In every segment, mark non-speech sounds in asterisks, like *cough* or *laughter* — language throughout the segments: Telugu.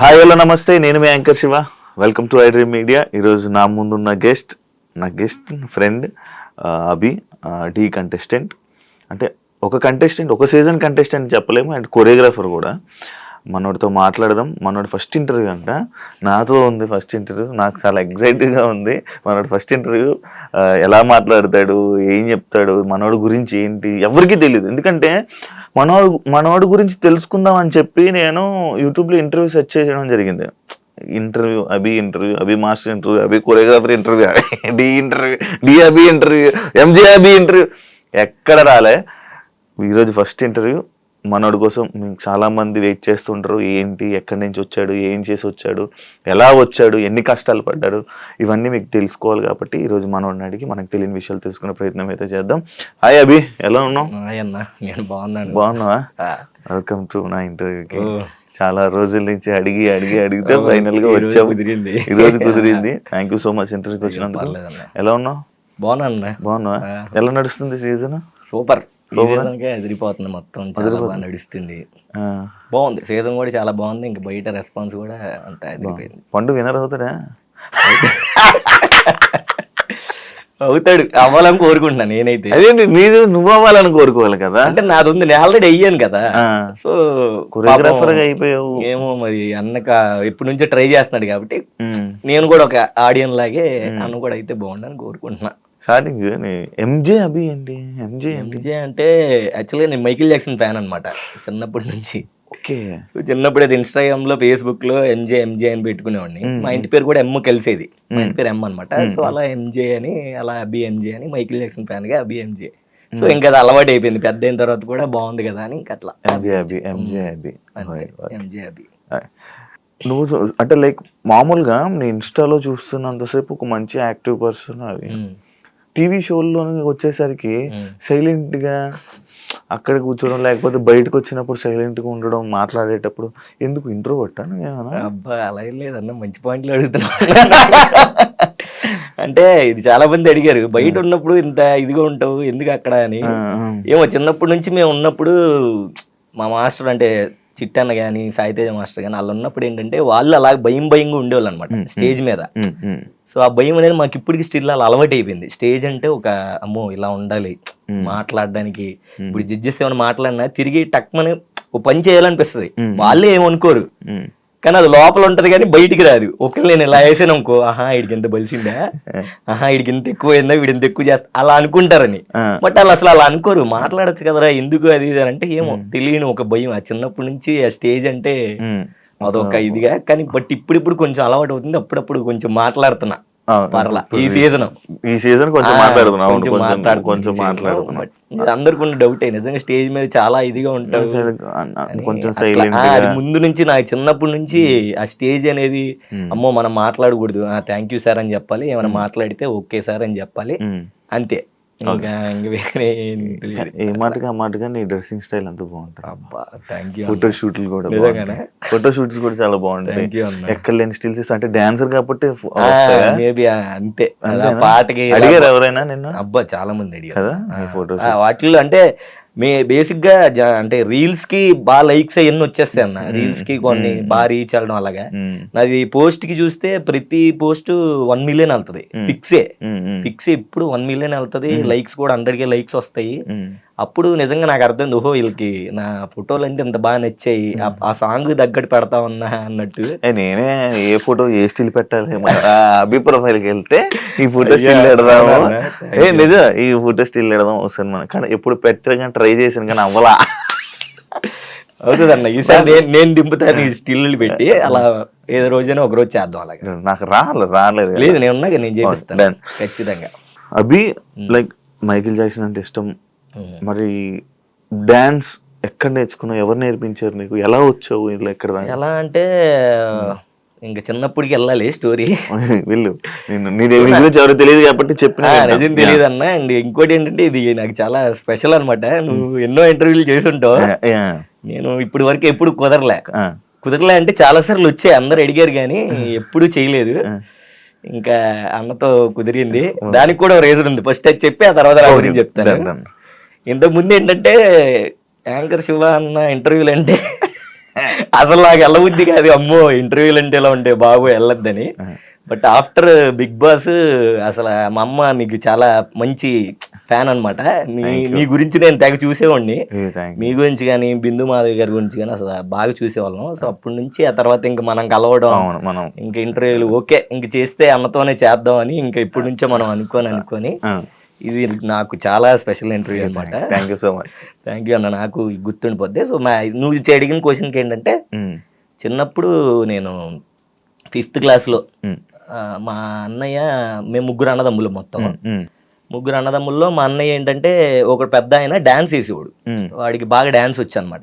హాయ్ హలో నమస్తే. నేను మీ anchor Shiva. Welcome to iDream media ఈరోజు నా ముందున్న గెస్ట్ నా guest friend Abhi D contestant అంటే ఒక కంటెస్టెంట్ ఒక సీజన్ కంటెస్టెంట్ చెప్పలేము. అండ్ కొరియోగ్రాఫర్ కూడా. మనోడితో మాట్లాడదాం. మనోడు ఫస్ట్ ఇంటర్వ్యూ అంట. నాతో ఉంది ఫస్ట్ ఇంటర్వ్యూ నాకు చాలా ఎగ్జైటెడ్గా ఉంది. మనోడు ఫస్ట్ ఇంటర్వ్యూ ఎలా మాట్లాడతాడు? ఏం చెప్తాడు? మనోడి గురించి ఏంటి? ఎవరికీ తెలియదు ఎందుకంటే మనోడు మనోడి గురించి తెలుసుకుందాం అని చెప్పి నేను యూట్యూబ్లో ఇంటర్వ్యూ సెర్చ్ చేయడం జరిగింది. Interview Abhi interview Abhi master interview Abhi choreographer interview D interview D Abhi interview MJ Abhi interview ఎక్కడ రాలే? ఈరోజు ఫస్ట్ ఇంటర్వ్యూ మనోడి కోసం చాలా మంది వెయిట్ చేస్తుంటారు. ఏంటి? ఎక్కడి నుంచి వచ్చాడు? ఏం చేసి వచ్చాడు? ఎలా వచ్చాడు? ఎన్ని కష్టాలు పడ్డాడు ఇవన్నీ మీకు తెలుసుకోవాలి కాబట్టి ఈరోజు మనోడిని అడిగి మనకు తెలియని విషయాలు తెలుసుకునే ప్రయత్నం అయితే చేద్దాం. హాయ్ అభి ఎలా ఉన్నావు? నేను బాగున్నాను. బాగున్నావా? వెల్కమ్ టు నా ఇంటర్వ్యూకి. చాలా రోజుల నుంచి అడిగి అడిగి అడిగితే ఫైనల్గా ఈ రోజు వచ్చావు. కుదిరింది. ఈ రోజు కుదిరింది. థ్యాంక్ యూ సో మచ్ ఇంటర్వ్యూకి వచ్చినందుకు. ఎలా ఉన్నావు. బాగున్నావా? ఆ. ఎలా నడుస్తుంది సీజన్? సూపరా? సీజన్కే ఎదిరిపోతుంది మొత్తం చాలా బాగా నడుస్తుంది. బాగుంది. సీజన్ కూడా చాలా బాగుంది. ఇంకా బయట రెస్పాన్స్ కూడా అంత ఎదిరిపోయింది. పండు వినర్ అవుతాడా? అవుతాడు. అవ్వాలని కోరుకుంటున్నాను నేనైతే. అదేంటి? నీది నువ్వు అవ్వాలని కోరుకోవాలి కదా? అంటే నాది ఉంది. నేను ఆల్రెడీ అయ్యాను కదా. సో కొరియోగ్రాఫర్ అయిపోయావు. ఏమో మరి అన్నక ఎప్పటి నుంచో ట్రై చేస్తున్నాడు కాబట్టి. నేను కూడా ఒక ఆడియన్ లాగే అన్న కూడా అయితే బాగుండని కోరుకుంటున్నా. స్టార్టింగ్ ఎంజే అభి ఏంటి? ఎంజే ఎంజే అంటే యాక్చువల్గా నేను మైకిల్ జాక్సన్ ఫ్యాన్ అన్నమాట చిన్నప్పటి నుంచి. ఓకే. చిన్నప్పుడు అది ఇన్స్టాగ్రామ్లో ఫేస్బుక్లో ఎంజే ఎంజే అని పెట్టుకునేవాడిని. మా ఇంటి పేరు కూడా ఎమ్ కలిసేది. మా ఇంటి పేరు ఎమ్ అనమాట సో అలా ఎంజే అని అలా అబి ఎంజే అని మైకిల్ జాక్సన్ ఫ్యాన్గా అబి ఎంజే సో ఇంకా అది అలవాటు అయిపోయింది. పెద్ద అయిన తర్వాత కూడా బాగుంది కదా అని ఇంకా అట్లా. ఎంజే అబి నువ్వు అంటే లైక్ మామూలుగా నీ ఇన్స్టాలో చూస్తున్నంతసేపు ఒక మంచి యాక్టివ్ పర్సన్ అది ఉమ్, టీవీ షోల్లో వచ్చేసరికి. సైలెంట్గా అక్కడ కూర్చోవడం లేకపోతే బయటకు వచ్చినప్పుడు సైలెంట్గా ఉండడం మాట్లాడేటప్పుడు ఎందుకు ఇంట్రో కొట్టాను ఏమన్నా అబ్బా అలా ఏం లేదన్న మంచి పాయింట్లు అడుగుతున్నా అంటే ఇది చాలా మంది అడిగారు బయట ఉన్నప్పుడు ఇంత ఇదిగా ఉంటావు ఎందుకు అక్కడ అని. ఏమో చిన్నప్పటి నుంచి మేము ఉన్నప్పుడు మా మాస్టర్ అంటే చిట్టన్న కానీ సాయితేజ మాస్టర్ కానీ వాళ్ళు ఉన్నప్పుడు ఏంటంటే వాళ్ళు అలా భయం భయంగా ఉండేవాళ్ళు అనమాట స్టేజ్ మీద. సో ఆ భయం అనేది మాకు ఇప్పటికి స్టిల్ అలా అలవాటు అయిపోయింది. స్టేజ్ అంటే ఒక అమ్మో ఇలా ఉండాలి. మాట్లాడడానికి. ఇప్పుడు జడ్జెస్ ఏమైనా మాట్లాడినా తిరిగి టక్మని ఓ పని చేయాలనిపిస్తుంది. వాళ్ళే ఏమనుకోరు. కానీ అది లోపల ఉంటది కానీ బయటికి రాదు. ఒకళ్ళు నేను ఇలా వేసాను అనుకో ఆహా వీడికి ఎంత బలిసిందా? ఆహా వీడికి ఎంత ఎక్కువ అయిందా వీడు ఎంత ఎక్కువ చేస్తా అలా అనుకుంటారని. బట్ వాళ్ళు అసలు అలా అనుకోరు. మాట్లాడొచ్చు కదరా ఎందుకు అది ఇది అంటే ఏమో తెలియని ఒక భయం. ఆ చిన్నప్పటి నుంచి ఆ స్టేజ్ అంటే. అదొక ఇదిగా. కానీ బట్ ఇప్పుడు ఇప్పుడు కొంచెం అలవాటు అవుతుంది. అప్పుడప్పుడు కొంచెం మాట్లాడుతున్నా. పర్లా. ఈ సీజన్ ఈ సీజన్ కొంచెం మాట్లాడుతున్నావు అవును, కొంచెం కొంచెం మాట్లాడుతున్నావు అందరికి ఉన్న డౌట్ నిజంగా స్టేజ్ మీద చాలా ఇదిగా ఉంటావు కొంచెం ముందు నుంచి నాకు చిన్నప్పటి నుంచి ఆ స్టేజ్ అనేది అమ్మో మనం మాట్లాడకూడదు. థ్యాంక్ యూ సార్ అని చెప్పాలి. ఏమైనా మాట్లాడితే ఓకే సార్ అని చెప్పాలి. అంతే. ఇంకా ఇంక వేరే ఏం మాటగా మాటగా నీ డ్రెస్సింగ్ స్టైల్ అంతా బాగుంటుంది. అబ్బా థ్యాంక్ యూ ఫోటో షూట్లు కూడా నిజంగానే? ఫోటో షూట్స్ కూడా చాలా బాగుంటాయి. ఎక్కడ లేని స్టిల్స్ అంటే డాన్సర్ కాబట్టి? మేబీ అంతే? పాటకి అడిగారు ఎవరైనా నిన్న? అబ్బా చాలా మంది అడిగారు. కదా ఫోటో వాటిల్లో అంటే మే బేసిక్గా జ- అంటే రీల్స్కి బాగా లైక్స్ అవన్నీ వచ్చేస్తాయి అన్న. రీల్స్కి కొన్ని బాగా రీచ్ అవ్వడం అలాగా. నాది పోస్ట్కి చూస్తే ప్రతి పోస్ట్ వన్ మిలియన్ వెళ్తది. పిక్సే పిక్స్ ఇప్పుడు వన్ మిలియన్ వెళ్తది. లైక్స్ కూడా హండ్రెడ్ కే లైక్స్ వస్తాయి. అప్పుడు నిజంగా నాకు అర్థం ఓహో వీళ్ళకి నా ఫోటోలు అంటే ఇంత బాగా నచ్చాయి ఆ- సాంగ్ తగ్గట్టు పెడతా ఉన్నా అన్నట్టు. నేనే ఏ ఫోటో ఏ స్టిల్ పెట్టాలి? అభి ప్రొఫైల్కి వెళ్తే ఈ ఫోటో స్టిల్ పెడదాము? ఏ నిజం ఈ ఫోటో స్టిల్ పెడదాం వస్తుంది మనం కానీ ఎప్పుడు పెట్టగా ట్రై చేసాను కానీ అవ్వలా అవుతుంది అన్న ఈసారి నేను నేను దింపుతాను ఈ స్టిల్ పెట్టి అలా ఏదో రోజైనా ఒక రోజు చేద్దాం అలాగా. నాకు రాలేదు రాలేదు. లేదు నేను ఉన్నాగా నేను చేపిస్తాను. done. ఖచ్చితంగా. అభి లైక్ మైకిల్ జాక్సన్ అంటే ఇష్టం. మరి డాన్స్ ఎక్కడ నేర్చుకున్నావు? ఎవరు నేర్పించారు నీకు? ఎలా వచ్చావు ఇలా ఎక్కడ? ఎలా అంటే ఇంకా చిన్నప్పటికి వెళ్ళాలి స్టోరీ *laughs* వెళ్ళు. నేను నీ నీ గురించి ఎవరు తెలియదు కాబట్టి చెప్పిన నిజం తెలియదు అన్న అండ్ ఇంకోటి ఏంటంటే ఇది నాకు చాలా స్పెషల్ అన్నమాట. నువ్వు ఎన్నో ఇంటర్వ్యూలు చేసి ఉంటావు నేను ఇప్పటి వరకు ఎప్పుడు కుదరలే. కుదరలే అంటే చాలా సార్లు వచ్చాయి. అందరు అడిగారు కానీ *laughs* ఎప్పుడు చేయలేదు. ఇంకా అన్నతో కుదిరింది. దానికి కూడా రీజన్ ఉంది. ఫస్ట్ అది చెప్పి ఆ తర్వాత గురించి చెప్తాను. ఇంతకు ముందు ఏంటంటే యాంకర్ శివ అన్న ఇంటర్వ్యూలు అంటే అసలు నాకు వెళ్ళబుద్ధి కాదు. అమ్మో ఇంటర్వ్యూలు అంటే ఇలా ఉంటే బాబు వెళ్ళొద్దని. బట్ ఆఫ్టర్ బిగ్ బాస్ అసలు మా అమ్మ నీకు చాలా మంచి ఫ్యాన్ అన్నమాట. నీ నీ గురించి నేను తెగ చూసేవాడిని. మీ గురించి కానీ బిందు మాధవి గారి గురించి కానీ అసలు బాగా చూసేవాళ్ళం. సో అప్పటి నుంచి ఆ తర్వాత ఇంకా మనం కలవడం మనం ఇంకా ఇంటర్వ్యూలు ఓకే ఇంక చేస్తే అన్నతోనే చేద్దాం అని ఇంకా ఇప్పటి నుంచే మనం అనుకొని అనుకొని ఇది నాకు చాలా స్పెషల్ ఇంటర్వ్యూ అనమాట thank you so much thank you అన్న నాకు గుర్తుండిపోద్ది. సో మా నువ్వు అడిగిన క్వశ్చన్కి ఏంటంటే చిన్నప్పుడు నేను ఫిఫ్త్ క్లాస్లో మా అన్నయ్య మేము ముగ్గురు అన్నదమ్ములు మొత్తం. ముగ్గురు అన్నదమ్ముల్లో మా అన్నయ్య ఏంటంటే ఒక పెద్ద ఆయన డాన్స్ వేసేవాడు. వాడికి బాగా డాన్స్ వచ్చు అనమాట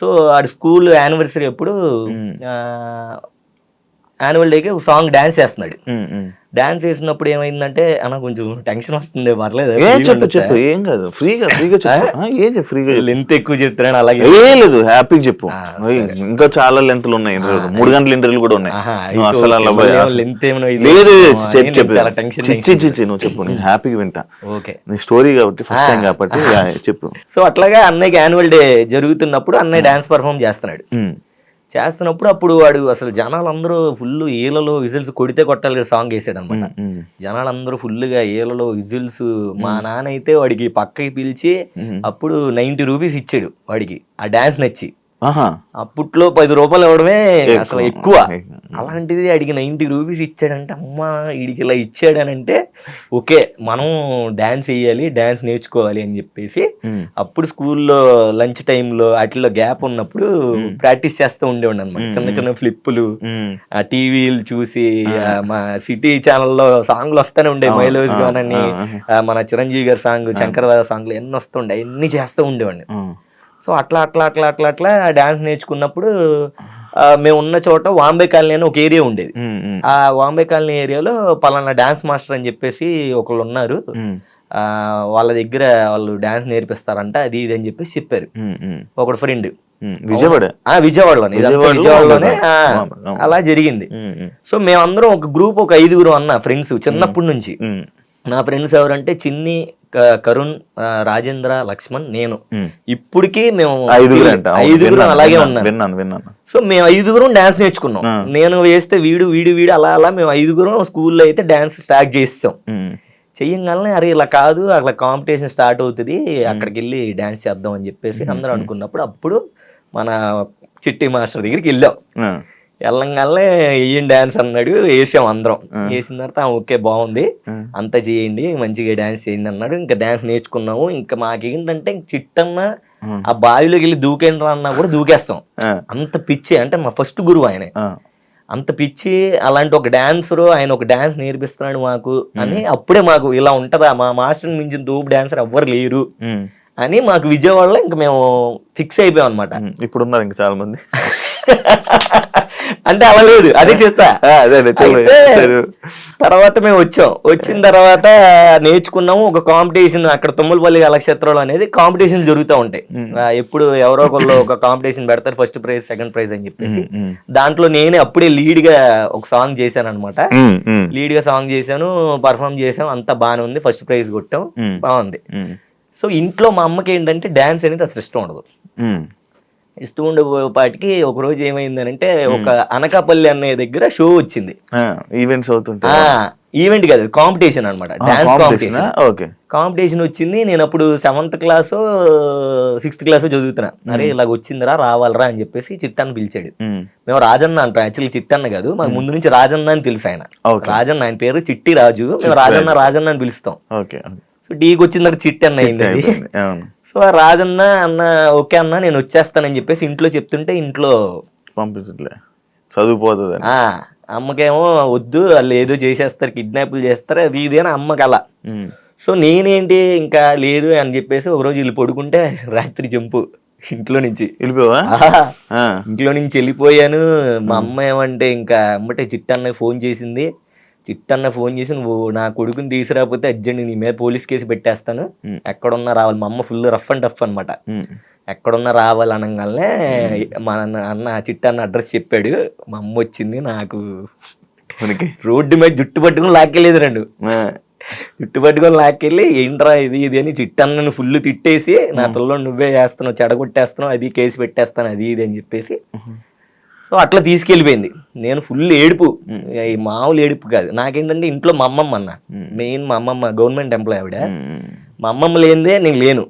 సో ఆడి స్కూల్ యానివర్సరీ అప్పుడు యాన్యువల్ డేకి ఒక సాంగ్ డాన్స్ చేస్తున్నాడు. డాన్స్ చేసినప్పుడు ఏమైందంటే అన్న కొంచెం టెన్షన్ వస్తుంది పర్లేదు ఏం చెప్పు చెప్పు ఏం కాదు ఫ్రీగా ఫ్రీగా చెప్పు. *laughs* ఏం ఫ్రీగా. లెంత్ ఎక్కువ చెప్తున్నాను అలాగే ఏ లేదు హ్యాపీగా చెప్పు. ఇంకా చాలా లెంత్లు ఉన్నాయి మూడు గంటల ఇంటర్వ్యూలు కూడా ఉన్నాయి. అసలు అలా లెంత్ లేదు చెప్పు చిచ్చి చిచ్చి నువ్వు చెప్పు నేను *laughs* హ్యాపీగా వింటా. ఓకే. నీ స్టోరీ కాబట్టి ఫస్ట్ టైం కాబట్టి చెప్పు. సో అట్లాగా అన్నయ్యకి యాన్యువల్ డే జరుగుతున్నప్పుడు అన్నయ్య డాన్స్ పర్ఫామ్ చేస్తున్నాడు. చేస్తున్నప్పుడు అప్పుడు వాడు అసలు జనాలందరూ ఫుల్ ఈలలో విజిల్స్ కొడితే కొట్టాలి సాంగ్ వేసాడు అనమాట జనాలందరూ ఫుల్గా ఈలలో విజిల్స్ మా నాన్న అయితే వాడికి పక్కకి పిలిచి. అప్పుడు నైంటీ రూపీస్ ఇచ్చాడు వాడికి ఆ డాన్స్ నచ్చి. అప్పట్లో పది రూపాయలు ఇవ్వడమే అసలు ఎక్కువ. అలాంటిది అడిగి నైంటీ రూపీస్ ఇచ్చాడంటే అమ్మా వీడికి ఇలా ఇచ్చాడనంటే ఓకే మనం డాన్స్ వేయాలి డాన్స్ నేర్చుకోవాలి అని చెప్పేసి అప్పుడు స్కూల్లో లంచ్ టైంలో వాటిలో గ్యాప్ ఉన్నప్పుడు ప్రాక్టీస్ చేస్తూ ఉండేవాడు అనమాట చిన్న చిన్న ఫ్లిప్పులు ఆ టీవీలు చూసి మా సిటీ ఛానల్లో సాంగ్లు వస్తూనే ఉండే మైలోజ్ ఆ, ఆ, మన చిరంజీవి గారి సాంగ్ శంకరదాద సాంగ్లు ఎన్ని వస్తుండే ఎన్ని చేస్తూ ఉండేవాడిని. సో అట్లా అట్లా అట్లా అట్లా అట్లా డాన్స్ నేర్చుకున్నప్పుడు మేము ఉన్న చోట వాంబే కాలనీ అని ఒక ఏరియా ఉండేది. ఆ వాంబే కాలనీ ఏరియాలో పలానా డాన్స్ మాస్టర్ అని చెప్పేసి ఒకళ్ళు ఉన్నారు. వాళ్ళ దగ్గర వాళ్ళు డాన్స్ నేర్పిస్తారంట అది ఇది అని చెప్పేసి చెప్పారు. ఒకడు ఫ్రెండ్. విజయవాడ? విజయవాడలోనే విజయవాడలోనే. అలా జరిగింది. సో మేమందరం ఒక గ్రూప్ ఒక ఐదుగురు అన్న ఫ్రెండ్స్ చిన్నప్పటి నుంచి. నా ఫ్రెండ్స్ ఎవరంటే చిన్ని కరుణ్ రాజేంద్ర లక్ష్మణ్ నేను. ఇప్పటికీ మేము ఐదుగురు అలాగే ఉన్నారు. విన్నాను సో మేము ఐదుగురం డాన్స్ నేర్చుకున్నాం. నేను వేస్తే వీడు వీడు వీడు అలా అలా మేము ఐదుగురం స్కూల్లో అయితే డాన్స్ స్టార్ట్ చేస్తాం చెయ్యంగానే అరే ఇలా కాదు అట్లా కాంపిటీషన్ స్టార్ట్ అవుతుంది అక్కడికి వెళ్ళి డాన్స్ చేద్దాం అని చెప్పేసి అందరూ అనుకున్నప్పుడు అప్పుడు మన చిట్టి మాస్టర్ దగ్గరికి వెళ్ళాం. వెళ్ళంగానే వేయండి డాన్స్ అన్నాడు వేసాం అందరం. వేసిన తర్వాత "ఆ, ఓకే బాగుంది. అంతా చేయండి మంచిగా డాన్స్ చేయండి అన్నాడు. ఇంకా డాన్స్ నేర్చుకున్నాము. ఇంకా మాకేంటంటే చిట్టన్న ఆ, బావిలోకి వెళ్ళి దూకేండ్రా అన్నా కూడా దూకేస్తాం. అంత పిచ్చి అంటే మా ఫస్ట్ గురువు ఆయన. అంత పిచ్చి అలాంటి ఒక డాన్సర్ ఆయన ఒక డాన్స్ నేర్పిస్తున్నాడు మాకు అని అప్పుడే మాకు ఇలా ఉంటదా? మా మాస్టర్ మించిన దూపు డాన్సర్ ఎవ్వరు లేరు. అని మాకు విజయవాడలో ఇంకా మేము ఫిక్స్ అయిపోయాం అనమాట. ఇప్పుడు ఉన్నారు ఇంకా చాలా మంది *laughs* అంటే అలా లేదు అదే సరే. తర్వాత మేము వచ్చాం. వచ్చిన తర్వాత నేర్చుకున్నాము ఒక కాంపిటీషన్ అక్కడ తుమ్మలపల్లి కళాక్షేత్రంలో అనేది కాంపిటీషన్ జరుగుతూ ఉంటాయి. ఎప్పుడు ఎవరో ఒకళ్ళు ఒక కాంపిటీషన్ పెడతారు ఫస్ట్ ప్రైజ్ సెకండ్ ప్రైజ్ అని చెప్పేసి. దాంట్లో నేనే అప్పుడే లీడ్గా ఒక సాంగ్ చేశాను అనమాట లీడ్గా సాంగ్ చేశాను పర్ఫామ్ చేసాం అంతా బాగానే ఉంది. ఫస్ట్ ప్రైజ్ కొట్టాం బాగుంది. సో ఇంట్లో మా అమ్మకి ఏంటంటే డాన్స్ అనేది అసలు ఇష్టం ఉండదు. ఇష్టం ఉండేపాటికి ఒక రోజు ఏమైందనంటే ఒక అనకాపల్లి అనే దగ్గర షో వచ్చింది. ఈవెంట్స్ అవుతుంటాయి. ఆ ఈవెంట్ కాదు కాంపిటీషన్ అనమాట డాన్స్ కాంపిటీషనా? ఓకే. కాంపిటీషన్ వచ్చింది నేను అప్పుడు సెవెంత్ క్లాస్ సిక్స్త్ క్లాస్ చదువుతున్నా. అరే ఇలాగ వచ్చిందిరా రావాలరా అని చెప్పేసి చిట్టన్న పిలిచాడు. మేము రాజన్న అంటాం యాక్చువల్లీ చిట్టన్న కాదు మాకు ముందు నుంచి రాజన్న అని తెలుసు ఆయన. ఓకే. రాజన్న ఆయన పేరు చిట్టి రాజు. మేము రాజన్న రాజన్న అని పిలుస్తాం. సో డీకి వచ్చిన తర్వాత చిట్టి అన్న అయింది. సో ఆ రాజన్న అన్న ఓకే అన్న నేను వచ్చేస్తానని చెప్పేసి ఇంట్లో చెప్తుంటే ఇంట్లో పంపించట్లే చదువుపోతుంది అమ్మకేమో వద్దు వాళ్ళు ఏదో చేసేస్తారు కిడ్నాప్లు చేస్తారు అది ఇది అని అమ్మకి అలా సో నేనేంటి ఇంకా లేదు అని చెప్పేసి ఒకరోజు వీళ్ళు పడుకుంటే రాత్రి జంపు ఇంట్లో నుంచి. వెళ్ళిపోవా ఇంట్లో నుంచి వెళ్ళిపోయాను. మా అమ్మ ఏమంటే ఇంకా అమ్మటే చిట్టన్న ఫోన్ చేసింది. చిట్టన్న ఫోన్ చేసి నువ్వు నా కొడుకుని తీసుకురాకపోతే అర్జెంట్ నీ మీద పోలీస్ కేసు పెట్టేస్తాను. ఎక్కడున్నా రావాలి. మా అమ్మ ఫుల్ రఫ్ అండ్ టఫ్ అనమాట ఎక్కడున్నా రావాలి అనగానే మా అన్న అన్న చిట్టన్న అడ్రస్ చెప్పాడు. మా అమ్మ వచ్చింది నాకు రోడ్డు మీద జుట్టు పట్టుకుని లాక్కెళ్ళేది రెండు. జుట్టు పట్టుకొని లాక్కెళ్ళి ఏంట్రా ఇది ఇది అని చిట్టన్నను ఫుల్ తిట్టేసి నా పిల్లలు నువ్వే చేస్తున్నావు చెడగొట్టేస్తున్నావు అది కేసు పెట్టేస్తాను అది ఇది అని చెప్పేసి సో అట్లా తీసుకెళ్ళిపోయింది. నేను ఫుల్ ఏడుపు ఈ మామూలు ఏడుపు కాదు. నాకేంటంటే ఇంట్లో మా అమ్మమ్మ అన్న మెయిన్ మా అమ్మమ్మ గవర్నమెంట్ ఎంప్లాయ్ ఆవిడ. మా అమ్మమ్మ లేనిదే నేను లేను.